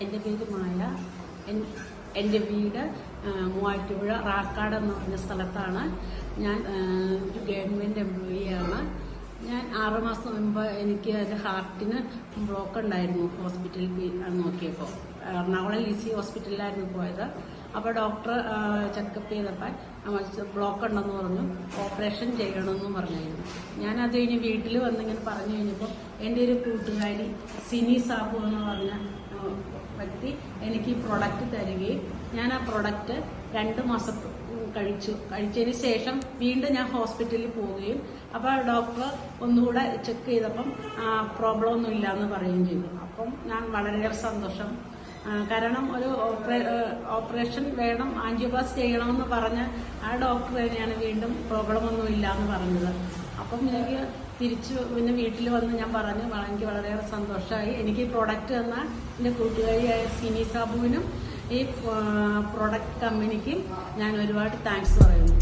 എന്റെ പേര് മായ. എൻ- എന്റെ വീട് മൂവാറ്റുപുഴ റാക്കാട് എന്ന് പറഞ്ഞ സ്ഥലത്താണ്. ഞാൻ ഒരു ഗവൺമെന്റ് എംപ്ലോയിയാണ് ഞാൻ ആറുമാസം മുമ്പ് എനിക്ക് എന്റെ ഹാർട്ടിന് ബ്ലോക്ക് ഉണ്ടായിരുന്നു ഹോസ്പിറ്റലിൽ നോക്കിയപ്പോൾ എറണാകുളം ലിസി ഹോസ്പിറ്റലിലായിരുന്നു പോയത്. അപ്പോൾ ഡോക്ടർ ചെക്കപ്പ് ചെയ്തപ്പോൾ ബ്ലോക്ക് ഉണ്ടെന്ന് പറഞ്ഞു ഓപ്പറേഷൻ ചെയ്യണമെന്ന് പറഞ്ഞായിരുന്നു ഞാൻ അത് കഴിഞ്ഞ് വീട്ടിൽ വന്നിങ്ങനെ പറഞ്ഞു കഴിഞ്ഞപ്പോൾ എന്റെ ഒരു കൂട്ടുകാരി സിനി സാബു എന്ന് പറഞ്ഞ എനിക്ക് ഈ പ്രൊഡക്റ്റ് തരികയും ഞാൻ ആ പ്രൊഡക്റ്റ് രണ്ട് മാസം കഴിച്ചു. കഴിച്ചതിന് ശേഷം വീണ്ടും ഞാൻ ഹോസ്പിറ്റലിൽ പോവുകയും അപ്പോൾ ഡോക്ടർ ഒന്നുകൂടെ ചെക്ക് ചെയ്തപ്പം പ്രോബ്ലം ഒന്നും ഇല്ല എന്ന് പറയുകയും ചെയ്തു. അപ്പം ഞാൻ വളരെയേറെ സന്തോഷം. കാരണം ഒരു ഓപ്പറേഷൻ വേണം ആൻജിയോപ്ലാസ്റ്റ് ചെയ്യണമെന്ന് പറഞ്ഞ് ആ ഡോക്ടർ തന്നെയാണ് വീണ്ടും പ്രോബ്ലം ഒന്നും ഇല്ല എന്ന് പറഞ്ഞത്. അപ്പം എനിക്ക് തിരിച്ചു പിന്നെ വീട്ടിൽ വന്ന് ഞാൻ പറഞ്ഞു "വ- എനിക്ക് വളരെയേറെ സന്തോഷമായി. എനിക്ക് ഈ പ്രോഡക്റ്റ് തന്ന എന്റെ കൂട്ടുകാരിയായ സിനി സാബുവിനും ഈ പ്രോഡക്റ്റ് കമ്പനിക്കും ഞാൻ ഒരുപാട് താങ്ക്സ് പറയുന്നു.